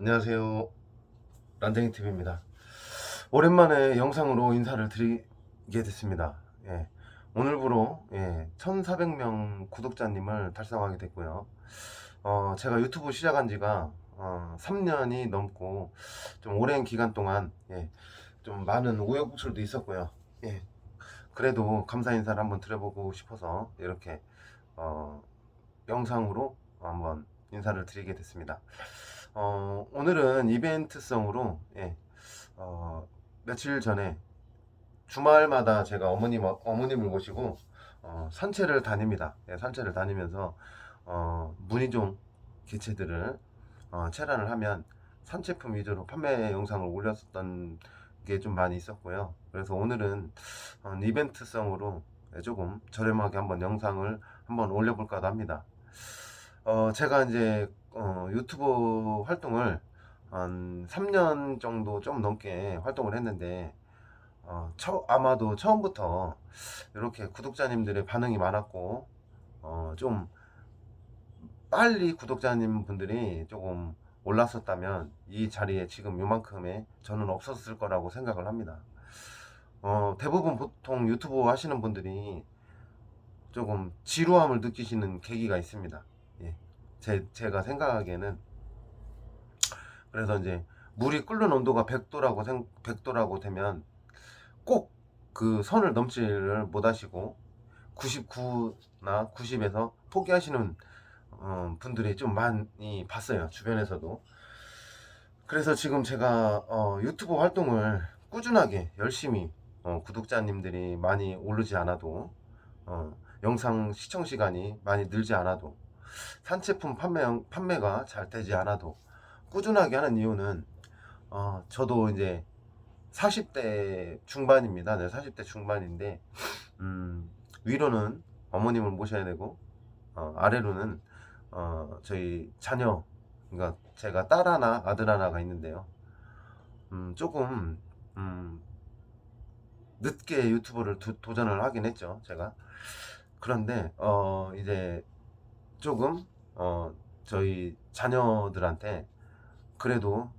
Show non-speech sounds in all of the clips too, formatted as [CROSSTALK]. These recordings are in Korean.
안녕하세요. 란댕이 TV입니다. 오랜만에 영상으로 인사를 드리게 됐습니다. 예, 오늘부로 예, 1,400명 구독자님을 달성하게 됐고요. 어, 제가 유튜브 시작한 지가 어, 3년이 넘고 좀 오랜 기간 동안 예, 좀 많은 우여곡절도 있었고요. 예, 그래도 감사 인사를 한번 드려보고 싶어서 이렇게 어, 영상으로 한번 인사를 드리게 됐습니다. 어, 오늘은 이벤트성으로 예, 어, 며칠 전에 주말마다 제가 어머님 어머님을 모시고 어, 산책을 다닙니다. 예, 산책을 다니면서 어, 문의종 개체들을 어, 체란을 하면 산책품 위주로 판매 영상을 올렸었던 게 좀 많이 있었고요. 그래서 오늘은 어, 이벤트성으로 조금 저렴하게 한번 영상을 한번 올려볼까 합니다. 어, 제가 이제 어, 유튜브 활동을 한 3년 정도 좀 넘게 활동을 했는데 어, 처, 아마도 처음부터 이렇게 구독자님들의 반응이 많았고 어, 좀 빨리 구독자님 분들이 조금 올랐었다면 이 자리에 지금 요만큼의 저는 없었을 거라고 생각을 합니다. 어, 대부분 보통 유튜브 하시는 분들이 조금 지루함을 느끼시는 계기가 있습니다. 예. 제, 제가 생각하기에는 그래서 이제 물이 끓는 온도가 100도라고 생, 100도라고 되면 꼭 그 선을 넘지를 못하시고 99나 90에서 포기하시는 어, 분들이 좀 많이 봤어요 주변에서도 그래서 지금 제가 어, 유튜브 활동을 꾸준하게 열심히 어, 구독자님들이 많이 오르지 않아도 어, 영상 시청 시간이 많이 늘지 않아도 산제품 판매, 판매가 잘 되지 않아도 꾸준하게 하는 이유는 어, 저도 이제 40대 중반입니다. 네, 40대 중반인데 음, 위로는 어머님을 모셔야 되고 어, 아래로는 어, 저희 자녀 그러니까 제가 딸 하나 아들 하나가 있는데요. 음, 조금 음, 늦게 유튜브를 도, 도전을 하긴 했죠. 제가 그런데 어, 이제 조금 어, 저희 자녀들한테 그래도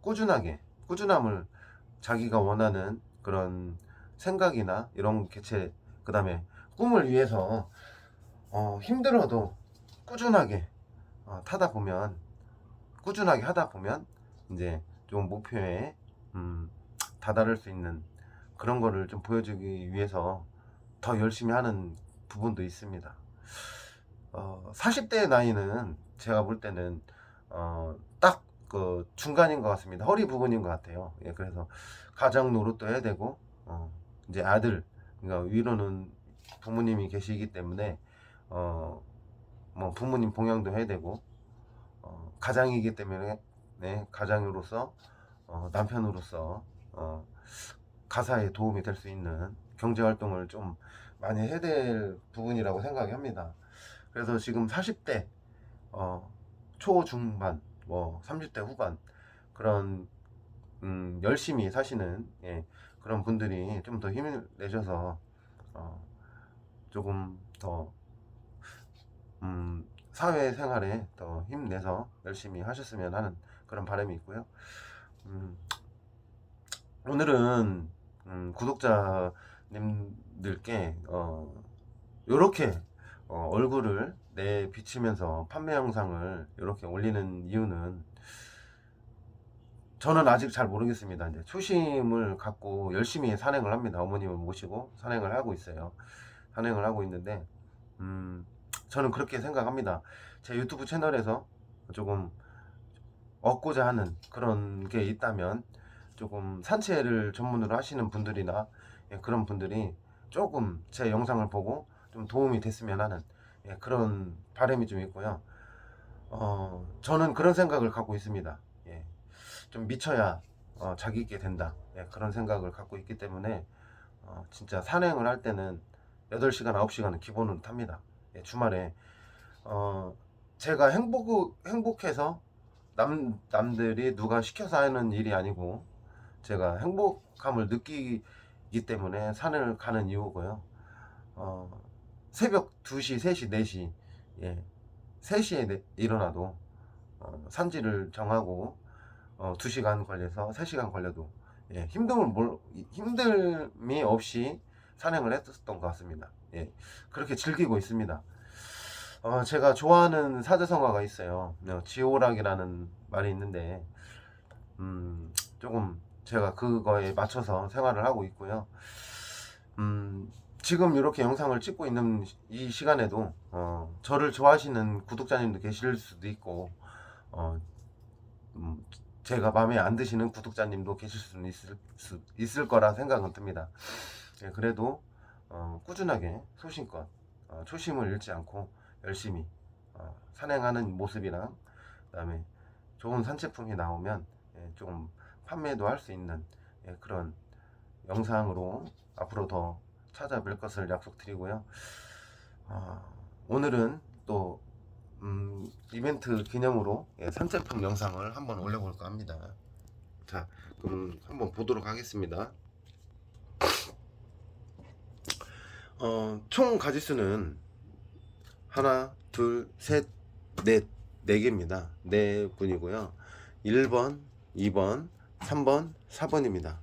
꾸준하게 꾸준함을 자기가 원하는 그런 생각이나 이런 개체 그 다음에 꿈을 위해서 어, 힘들어도 꾸준하게 어, 타다 보면 꾸준하게 하다 보면 이제 좀 목표에 음, 다다를 수 있는 그런 거를 좀 보여주기 위해서 더 열심히 하는 부분도 있습니다. 어, 40대 나이는 제가 볼 때는 어, 딱 그 중간인 것 같습니다. 허리 부분인 것 같아요. 예, 그래서 가정 노릇도 해야 되고 어, 이제 아들 그러니까 위로는 부모님이 계시기 때문에 어, 뭐 부모님 봉양도 해야 되고 어, 가장이기 때문에 네, 가장으로서 어, 남편으로서 어, 가사에 도움이 될 수 있는 경제 활동을 좀 많이 해야 될 부분이라고 생각이 합니다. 그래서 지금 40대 어, 초중반 뭐 30대 후반 그런 음, 열심히 사시는 예, 그런 분들이 좀 더 힘을 내셔서 어, 조금 더 음, 사회생활에 더 힘내서 열심히 하셨으면 하는 그런 바람이 있고요. 음, 오늘은 음, 구독자님들께 어, 이렇게 어, 얼굴을 내 비치면서 판매 영상을 이렇게 올리는 이유는 저는 아직 잘 모르겠습니다. 이제 초심을 갖고 열심히 산행을 합니다. 어머님을 모시고 산행을 하고 있어요. 산행을 하고 있는데, 음, 저는 그렇게 생각합니다. 제 유튜브 채널에서 조금 얻고자 하는 그런 게 있다면 조금 산책을 전문으로 하시는 분들이나 예, 그런 분들이 조금 제 영상을 보고 좀 도움이 됐으면 하는 예, 그런 바람이 좀 있고요. 어, 저는 그런 생각을 갖고 있습니다. 예, 좀 미쳐야 어, 자기 있게 된다. 예, 그런 생각을 갖고 있기 때문에 어, 진짜 산행을 할 때는 8시간, 9시간은 기본으로 탑니다. 예, 주말에 어, 제가 행복, 행복해서 남, 남들이 누가 시켜서 하는 일이 아니고 제가 행복함을 느끼기 때문에 산을 가는 이유고요. 어, 새벽 2시, 3시, 4시, 예, 3시에 일어나도 어, 산지를 정하고 어, 2시간 걸려서 3시간 걸려도 예, 힘듦을 몰, 힘듦이 없이 산행을 했었던 것 같습니다. 예, 그렇게 즐기고 있습니다. 어, 제가 좋아하는 사자성어가 있어요. 어, 지오락이라는 말이 있는데, 음, 조금 제가 그거에 맞춰서 생활을 하고 있고요. 음, 지금 이렇게 영상을 찍고 있는 이 시간에도, 어, 저를 좋아하시는 구독자님도 계실 수도 있고, 어, 음, 제가 마음에 안 드시는 구독자님도 계실 수는 있을, 수, 있을 거라 생각은 듭니다. 예, 그래도 어, 꾸준하게 소신껏 어, 초심을 잃지 않고 열심히 어, 산행하는 모습이랑 그다음에 좋은 산책품이 나오면 예, 조금 판매도 할 수 있는 예, 그런 영상으로 앞으로 더 찾아뵐 것을 약속드리고요. 어, 오늘은 또 음, 이벤트 기념으로 예, 산책품 영상을 한번 올려볼까 합니다. 자, 그럼 한번 보도록 하겠습니다. 어, 총 가지수는 하나, 둘, 셋, 넷, 네 개입니다. 네 분이고요. 1번, 2번, 3번, 4번입니다.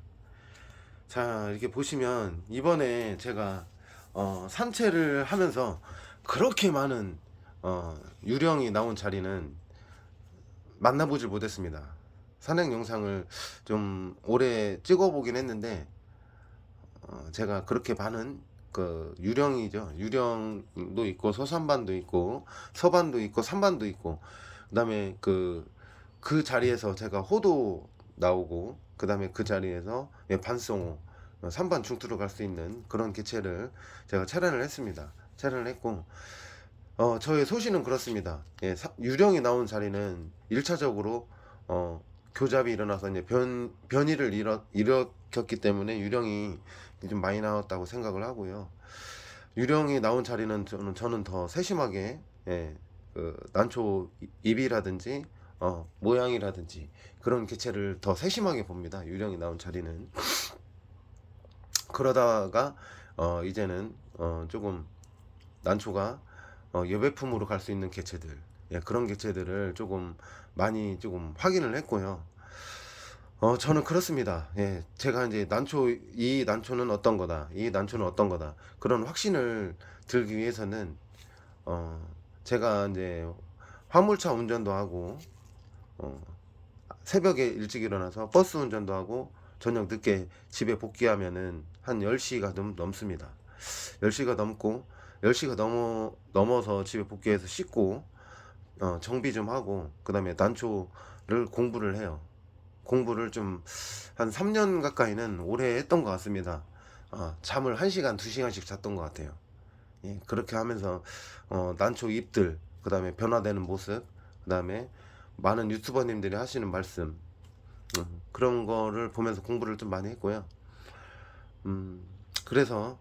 자, 이렇게 보시면 이번에 제가 어, 산책을 하면서 그렇게 많은 어, 유령이 나온 자리는 만나보질 못했습니다. 산행 영상을 좀 오래 찍어보긴 했는데 어, 제가 그렇게 많은 그 유령이죠. 유령도 있고 서산반도 있고 서반도 있고 삼반도 있고 그다음에 그그 자리에서 제가 호도 나오고 그 다음에 그 자리에서 예, 반송호 어, 삼반 중투로 갈 수 있는 그런 개체를 제가 촬영을 했습니다. 촬영을 했고 어, 저의 소신은 그렇습니다. 예, 사- 유령이 나온 자리는 1차적으로 어, 교잡이 일어나서 이제 변, 변이를 일어, 일으켰기 때문에 유령이 좀 많이 나왔다고 생각을 하고요. 유령이 나온 자리는 저는, 저는 더 세심하게 예, 그 난초 입이라든지 어, 모양이라든지 그런 개체를 더 세심하게 봅니다. 유령이 나온 자리는 그러다가 어, 이제는 어, 조금 난초가 어, 여배품으로 갈 수 있는 개체들 예, 그런 개체들을 조금 많이 조금 확인을 했고요. 어, 저는 그렇습니다. 예, 제가 이제 난초, 이 난초는 어떤 거다, 이 난초는 어떤 거다, 그런 확신을 들기 위해서는, 어, 제가 이제 화물차 운전도 하고, 어, 새벽에 일찍 일어나서 버스 운전도 하고, 저녁 늦게 집에 복귀하면은 한 10시가 넘, 넘습니다. 10시가 넘고, 10시가 넘어, 넘어서 집에 복귀해서 씻고, 어, 정비 좀 하고, 그 다음에 난초를 공부를 해요. 공부를 좀 한 3년 가까이는 오래 했던 것 같습니다. 어, 잠을 1시간, 2시간씩 잤던 것 같아요. 예, 그렇게 하면서 어, 난초 잎들, 그 다음에 변화되는 모습, 그 다음에 많은 유튜버님들이 하시는 말씀 음, 그런 거를 보면서 공부를 좀 많이 했고요. 음, 그래서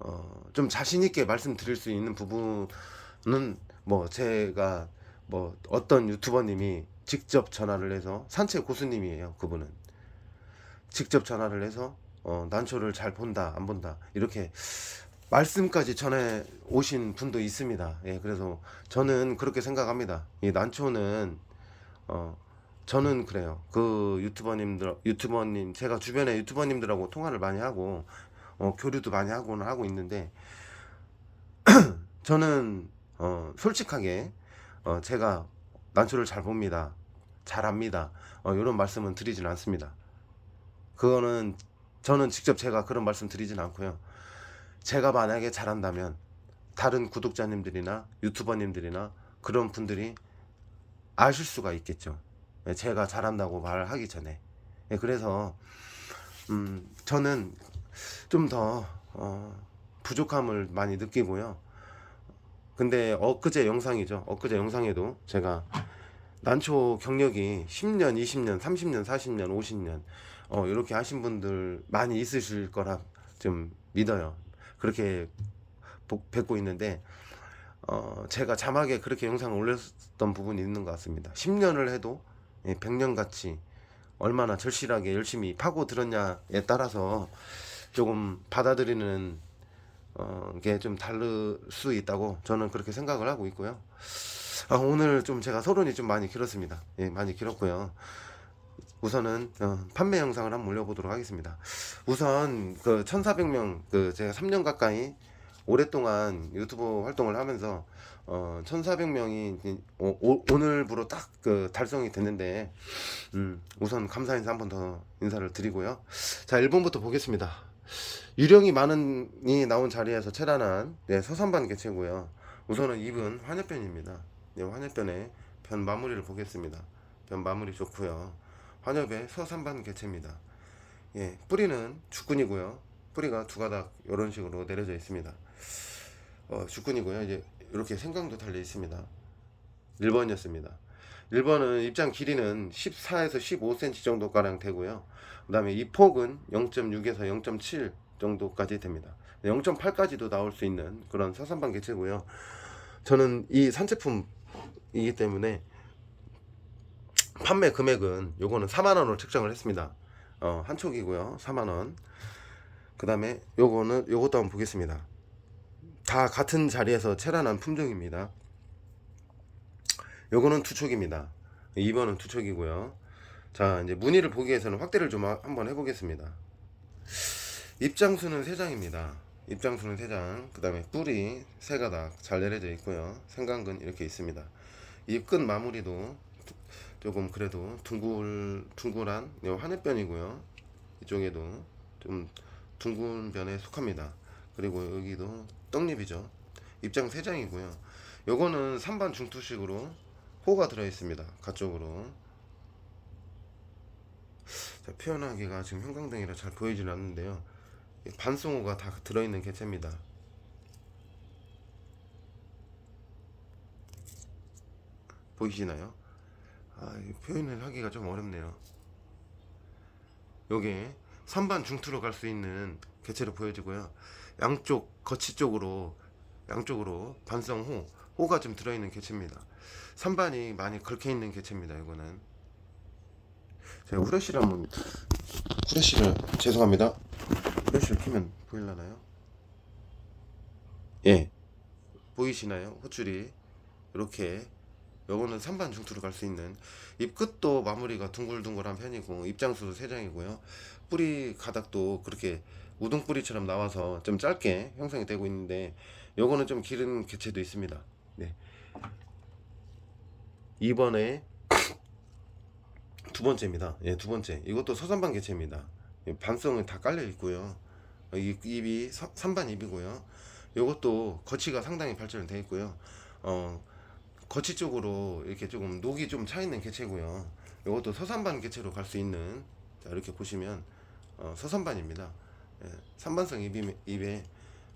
어, 좀 자신 있게 말씀드릴 수 있는 부분은 뭐 제가 뭐 어떤 유튜버님이 직접 전화를 해서 산책 고수님이에요 그분은 직접 전화를 해서 어, 난초를 잘 본다 안 본다 이렇게 말씀까지 전해 오신 분도 있습니다 예 그래서 저는 그렇게 생각합니다 이 난초는 어 저는 그래요 그 유튜버님들 유튜버님 제가 주변에 유튜버님들하고 통화를 많이 하고 어, 교류도 많이 하고는 하고 있는데 [CLEARS THROAT] 저는 어, 솔직하게 어, 제가 난초를 잘 봅니다. 잘 압니다. 어, 이런 말씀은 드리진 않습니다. 그거는 저는 직접 제가 그런 말씀 드리진 않고요. 제가 만약에 잘한다면 다른 구독자님들이나 유튜버님들이나 그런 분들이 아실 수가 있겠죠. 예, 제가 잘한다고 말하기 전에. 예, 그래서 음, 저는 좀더 어, 부족함을 많이 느끼고요. 근데 엊그제 영상이죠. 엊그제 영상에도 제가 난초 경력이 10년, 20년, 30년, 40년, 50년 어, 이렇게 하신 분들 많이 있으실 거라 좀 믿어요. 그렇게 복- 뵙고 있는데 어, 제가 자막에 그렇게 영상을 올렸던 부분이 있는 것 같습니다. 10년을 해도 100년 같이 얼마나 절실하게 열심히 파고 들었냐에 따라서 조금 받아들이는 어, 게 좀 다를 수 있다고 저는 그렇게 생각을 하고 있고요. 아, 오늘 좀 제가 서론이 좀 많이 길었습니다. 예, 많이 길었고요. 우선은 어, 판매 영상을 한번 올려보도록 하겠습니다. 우선 그 1,400명 그 제가 3년 가까이 오랫동안 유튜브 활동을 하면서 어 1,400명이 오 늘부로 딱 그 달성이 됐는데 음, 우선 감사 인사 한 번 더 인사를 드리고요. 자, 1번부터 보겠습니다. 유령이 많은이 나온 자리에서 체란한 네, 서산반 개체고요. 우선은 2번 환엽변입니다. 네, 환엽변의 변 마무리를 보겠습니다. 변 마무리 좋고요. 환엽의 서산반 개체입니다. 예, 뿌리는 주근이고요. 뿌리가 두 가닥 이런 식으로 내려져 있습니다. 어, 주근이고요. 이제 이렇게 생강도 달려 있습니다. 1번이었습니다. 1번은 입장 길이는 14에서 15cm 정도 가량 되고요. 그다음에 이 폭은 0.6에서 0.7 정도까지 됩니다. 0.8까지도 나올 수 있는 그런 서산반 개체고요. 저는 이 산제품이기 때문에 판매 금액은 요거는 4만 원으로 책정을 했습니다. 어, 한 촉이고요. 4만 원. 그다음에 요거는 요것도 한번 보겠습니다. 다 같은 자리에서 체란한 품종입니다. 요거는 투촉입니다. 2번은 투촉이고요. 자, 이제 무늬를 보기 위해서는 확대를 좀 하- 한번 해 보겠습니다. 입장수는 3장입니다. 입장수는 3장. 그 다음에 뿔이 세 가닥 잘 내려져 있고요. 생강근 이렇게 있습니다. 이 끝 마무리도 조금 그래도 둥글, 둥글한 요 하늘변이고요. 이쪽에도 좀 둥근 변에 속합니다. 그리고 여기도 떡잎이죠. 입장 3장이고요. 요거는 3반 중투식으로 호가 들어 있습니다. 가쪽으로. 자, 표현하기가 지금 형광등이라 잘 보이지는 않는데요. 이 반송호가 다 들어있는 개체입니다. 보이시나요? 아, 이 표현을 하기가 좀 어렵네요. 요게 3반 중투로 갈 수 있는 개체로 보여지고요. 양쪽 거치 쪽으로 양쪽으로 반성 호 호가 좀 들어있는 개체입니다. 3반이 많이 걸켜 있는 개체입니다. 이거는 제가 후레쉬를 한번 후레쉬를 죄송합니다. 후레쉬를 키면 보일라나요? 예 보이시나요? 호줄이 이렇게 요거는 3반 중투로 갈 수 있는 잎 끝도 마무리가 둥글둥글한 편이고 입장수도 3장이고요. 뿌리 가닥도 그렇게 우동 뿌리처럼 나와서 좀 짧게 형성이 되고 있는데 요거는 좀 기른 개체도 있습니다. 네. 2번에 두 번째입니다. 예, 두 번째. 이것도 서산반 개체입니다. 예, 반성은 다 깔려 있고요. 어, 이 잎이 3반 잎이고요. 요것도 거치가 상당히 발전되어 있고요. 어 거치 쪽으로 이렇게 조금 녹이 좀 차 있는 개체고요. 이것도 서산반 개체로 갈 수 있는 자 이렇게 보시면 어, 서산반입니다. 예, 산반성 입이, 입에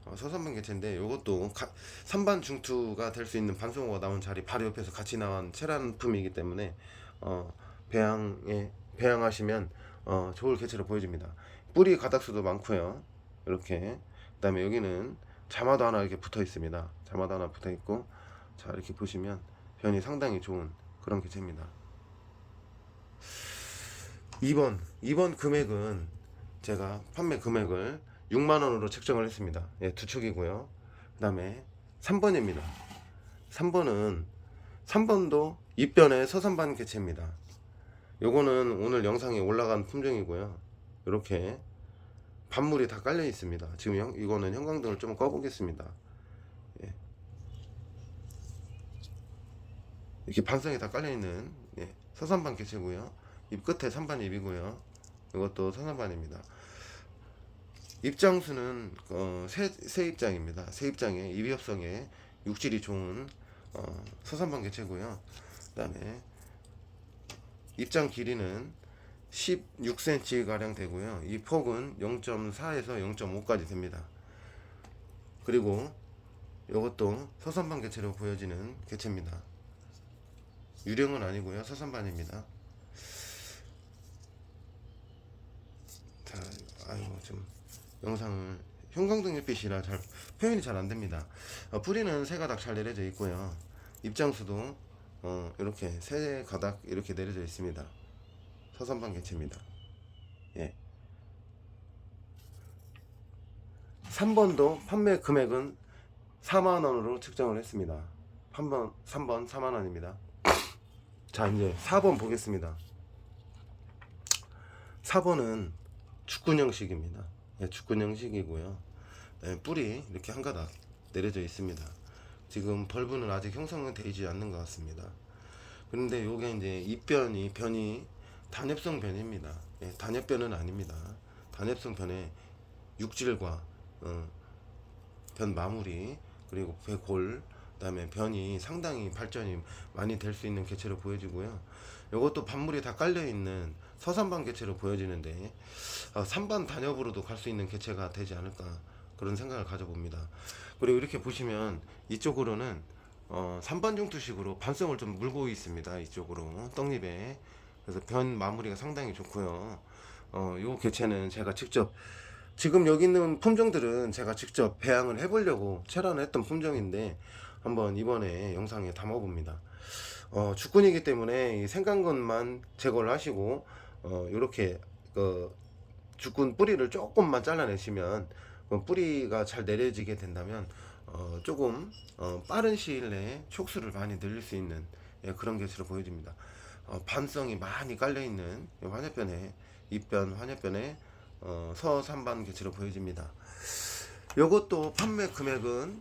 어, 서산반 개체인데 이것도 가, 산반 중투가 될 수 있는 반송어가 나온 자리 바로 옆에서 같이 나온 체란품이기 때문에 어, 배양에 배양하시면 어, 좋을 개체로 보여집니다. 뿌리 가닥수도 많고요. 이렇게 그다음에 여기는 자마도 하나 이렇게 붙어 있습니다. 자마도 하나 붙어 있고 자 이렇게 보시면 변이 상당히 좋은 그런 개체입니다. 2번 2번 금액은 제가 판매 금액을 6만원으로 책정을 했습니다. 예, 두 촉이고요. 그 다음에 3번입니다. 3번은 3번도 입변의 서산반 개체입니다. 요거는 오늘 영상에 올라간 품종이고요. 이렇게 반물이 다 깔려 있습니다. 지금 형, 이거는 형광등을 좀 꺼보겠습니다 이렇게 반성이 다 깔려 있는 예, 서산반 개체고요. 입 끝에 산반 입이고요. 이것도 서산반입니다. 입장수는 어, 새, 새 입장입니다. 새 입장에 입이협성에 육질이 좋은 어, 서산반 개체고요. 그 다음에 입장 길이는 16cm 가량 되고요. 이 폭은 0.4에서 0.5까지 됩니다. 그리고 이것도 서산반 개체로 보여지는 개체입니다. 유령은 아니고요. 서산반입니다. 자, 아이고 좀 영상을 형광등 햇빛이라 잘 표현이 잘 안 됩니다. 어, 뿌리는 세 가닥 잘 내려져 있고요. 입장수도 어, 이렇게 세 가닥 이렇게 내려져 있습니다. 서산반 개체입니다. 예. 3번도 판매 금액은 4만원으로 측정을 했습니다. 3번, 3번 4만원입니다. 자 이제 4번 보겠습니다 4번은 죽근형식입니다. 예, 죽근형식이고요. 네, 뿔이 이렇게 한 가닥 내려져 있습니다. 지금 벌브는 아직 형성은 되지 않는 것 같습니다. 그런데 요게 이제 입변이 변이 단엽성 변입니다. 예, 단엽변은 아닙니다. 단엽성 변에 육질과 어, 변 마무리 그리고 배골 그다음에 변이 상당히 발전이 많이 될 수 있는 개체로 보여지고요. 이것도 반물이 다 깔려 있는 서산반 개체로 보여지는데 어, 산반 단엽으로도 갈 수 있는 개체가 되지 않을까 그런 생각을 가져봅니다. 그리고 이렇게 보시면 이쪽으로는 어, 산반중투식으로 반성을 좀 물고 있습니다. 이쪽으로 떡잎에 그래서 변 마무리가 상당히 좋고요. 어, 요 개체는 제가 직접 지금 여기 있는 품종들은 제가 직접 배양을 해보려고 체란을 했던 품종인데 한번 이번에 영상에 담아봅니다. 어, 죽군이기 때문에 이 생간건만 제거를 하시고 어, 이렇게 그 죽군 뿌리를 조금만 잘라내시면 그 뿌리가 잘 내려지게 된다면 어, 조금 어, 빠른 시일 내에 촉수를 많이 늘릴 수 있는 예, 그런 개체로 보여집니다. 어, 반성이 많이 깔려 있는 환엽변에 입변 환엽변에 어, 서산반 개체로 보여집니다. 요것도 판매 금액은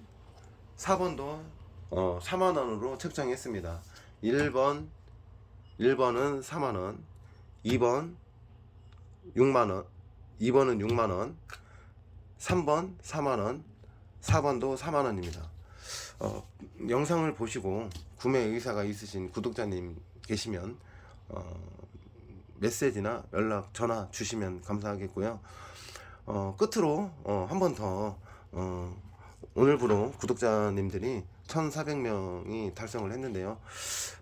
4번도 어, 4만 원으로 책정했습니다. 1번 1번은 4만 원, 2번 6만 원, 2번은 6만 원, 3번 4만 원, 4번도 4만 원입니다. 어, 영상을 보시고 구매 의사가 있으신 구독자님 계시면 어, 메시지나 연락 전화 주시면 감사하겠고요. 어, 끝으로 어, 한 번 더 어, 오늘부로 구독자님들이 1,400명이 달성을 했는데요.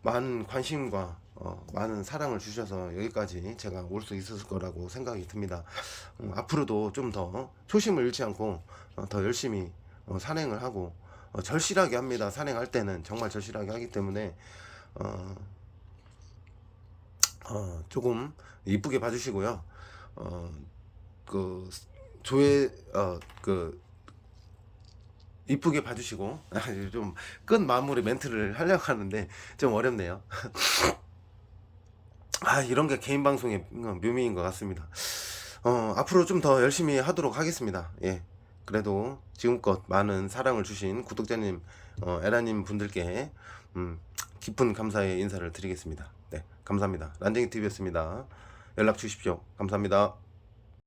많은 관심과 어, 많은 사랑을 주셔서 여기까지 제가 올 수 있었을 거라고 생각이 듭니다. 음, 앞으로도 좀 더 초심을 잃지 않고 어, 더 열심히 어, 산행을 하고 어, 절실하게 합니다. 산행할 때는 정말 절실하게 하기 때문에 어, 어, 조금 이쁘게 봐주시고요. 어, 그 조회 어 그 이쁘게 봐주시고 [LAUGHS] 좀 끝 마무리 멘트를 하려고 하는데 좀 어렵네요. [LAUGHS] 아 이런 게 개인 방송의 묘미인 것 같습니다. 어, 앞으로 좀 더 열심히 하도록 하겠습니다. 예. 그래도 지금껏 많은 사랑을 주신 구독자님, 어, 에라님 분들께 음, 깊은 감사의 인사를 드리겠습니다. 네, 감사합니다. 란쟁이 TV였습니다. 연락 주십시오. 감사합니다.